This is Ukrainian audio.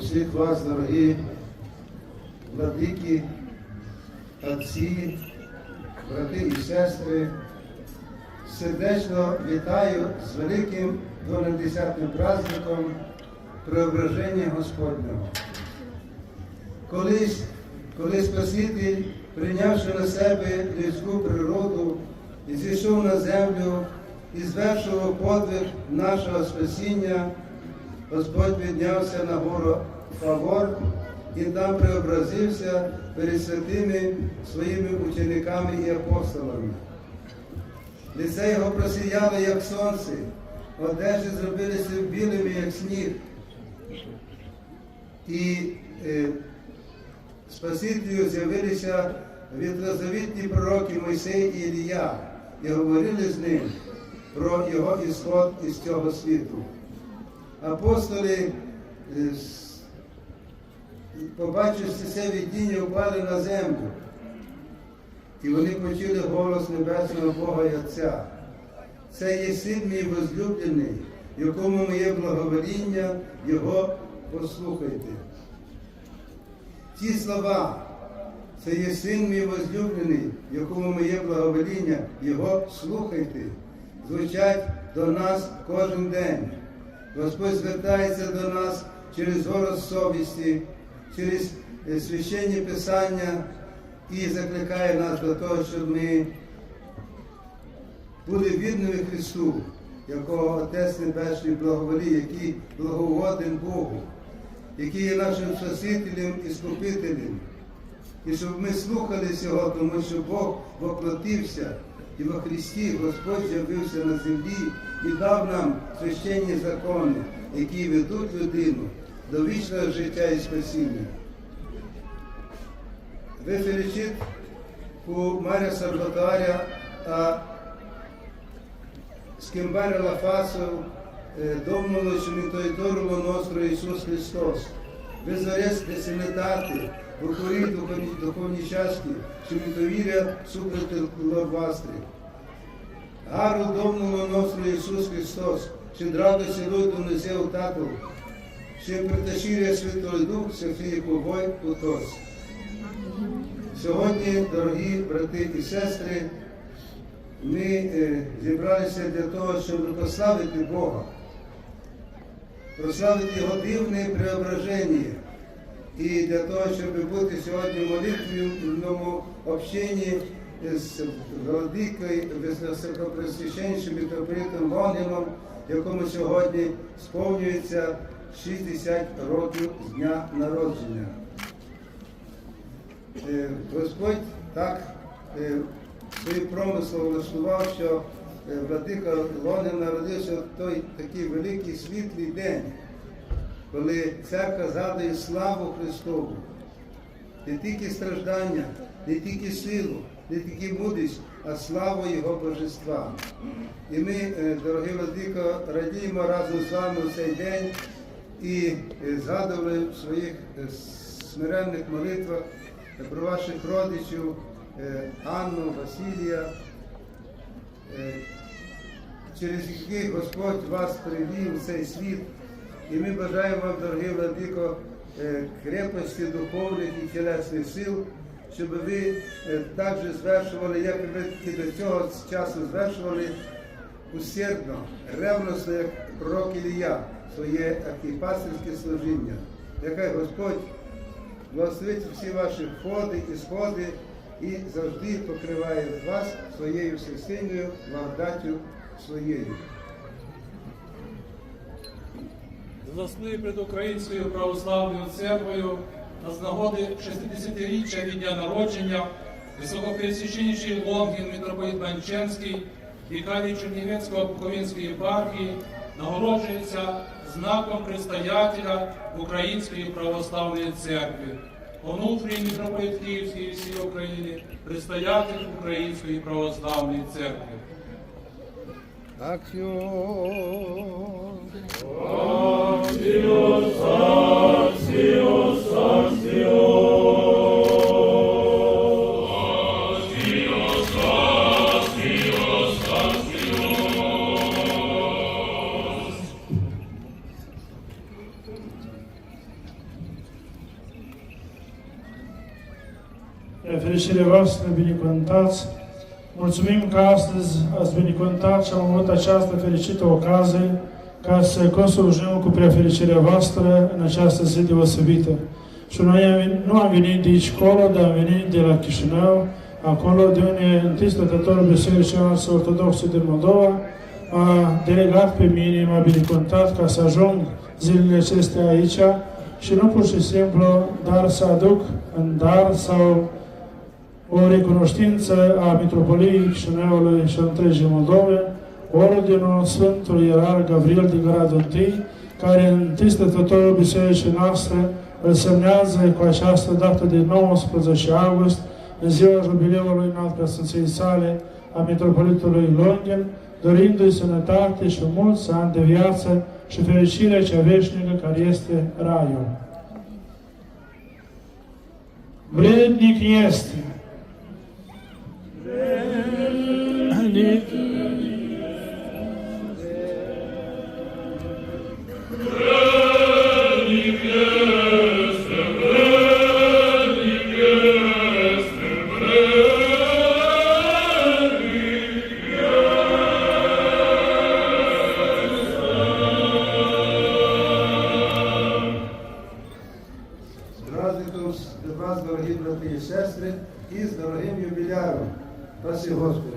усіх вас, дорогі владики, отці, брати і сестри, сердечно вітаю з великим 12-тим праздником Преображення Господнього. Колись, коли Спаситель, прийнявши на себе людську природу, і зійшов на землю і звершував подвиг нашого спасіння, Господь піднявся на гору Фавор і там преобразився перед святими своїми учениками і апостолами. Лице його просіяло, як сонце, одежі зробилися білими, як сніг. І е, Спасителю з'явилися вітрозавітні пророки Мойсей і Ілія і говорили з ним про його ісход із цього світу. Апостоли, е, побачивши це видіння, впали на землю. І вони почули голос Небесного Бога і Отця. Це є син мій возлюблений, якому моє благовоління, його послухайте. Ті слова, це є син мій возлюблений, якому моє благовоління, його слухайте, звучать до нас кожен день. Господь звертається до нас через голос совісті, через е, священні писання і закликає нас до того, щоб ми були вірними Христу, якого Отець Небесний благоволіє, який благоводен Богу, який є нашим Спасителем і Скупителем. І щоб ми слухалися Його, тому що Бог воплотився, і во Христі Господь з'явився на землі і дав нам священні закони, які ведуть людину до вічного життя і спасіння. Ви felicit cu Marea Sărbătoarea a schimbarea la față Domnului și Mântuitorului nostru Iisus. Duhovni- duhovnicească și mântuirea sufletelor voastre. Harul Domnului nostru Iisus Hristos și dragostea Lui Dumnezeu Tatăl și împărtășirea Sfântului Duh să fie cu voi cu toți. Сьогодні, дорогі брати і сестри, ми е, зібралися для того, щоб прославити Бога, прославити Його дивне преображення. І для того, щоб бути сьогодні в молитвенному общенні з владикою, високопресвященнішим митрополитом Лонгіном, якому сьогодні сповнюється 60 років з дня народження. Е, Господь так е, свої промисли влаштував, що владика Лонин народився в той такий великий світлий день, коли церква згадує славу Христову. Не тільки страждання, не тільки силу, не тільки мудрість, а славу Його Божества. І ми, е, дорогі владико, радіємо разом з вами у цей день і е, згадували в своїх е, смиренних молитвах е, про ваших родичів е, Анну, Василія, е, через яких Господь вас привів у цей світ. І ми бажаємо вам, дорогі владико, е, крепості духовних і тілесних сил, щоб ви е, так же звершували, як ви до цього часу звершували усердно, ревносно, як пророк Ілія, своє архіпастерське служіння. Нехай Господь благословить всі ваші входи і сходи і завжди покриває вас своєю всесильною благодаттю своєю. заслуги перед Українською православною церквою з нагоди 60-річчя від дня народження високопресвященніший Лонгін митрополит Банченський, вікарій Чернівецького Буковинської єпархії, нагороджується знаком предстоятеля Української православної церкви. Онуфрій митрополит Київський і всієї України, предстоятель Української православної церкви. Акціон! Prea fericirea voastră, binecuvântați. Mulțumim că astăzi ați binecuvântat și am avut această fericită ocazie ca să conslujim cu prea fericirea voastră în această zi deosebită. Și noi am venit, nu am venit de aici colo, dar am venit de la Chișinău, acolo de unde întâi stătătorul Bisericii noastre Ortodoxe din Moldova m-a delegat pe mine, m-a binecuvântat ca să ajung zilele acestea aici și nu pur și simplu, dar să aduc în dar sau o recunoștință a Mitropoliei Chișinăului și întregii Moldove, Ordinul Sfântului Ierar Gabriel din Gradul I, care în stătătorul Bisericii noastre îl semnează cu această dată de 19 august, în ziua jubileului în alt preasfinției sale a Mitropolitului Longin, dorindu-i sănătate și mulți ani de viață și fericirea cea veșnică care este Raiul. Vrednic este. Дорогі брати і сестри, і з дорогим юбіляром. Спасибо Господи.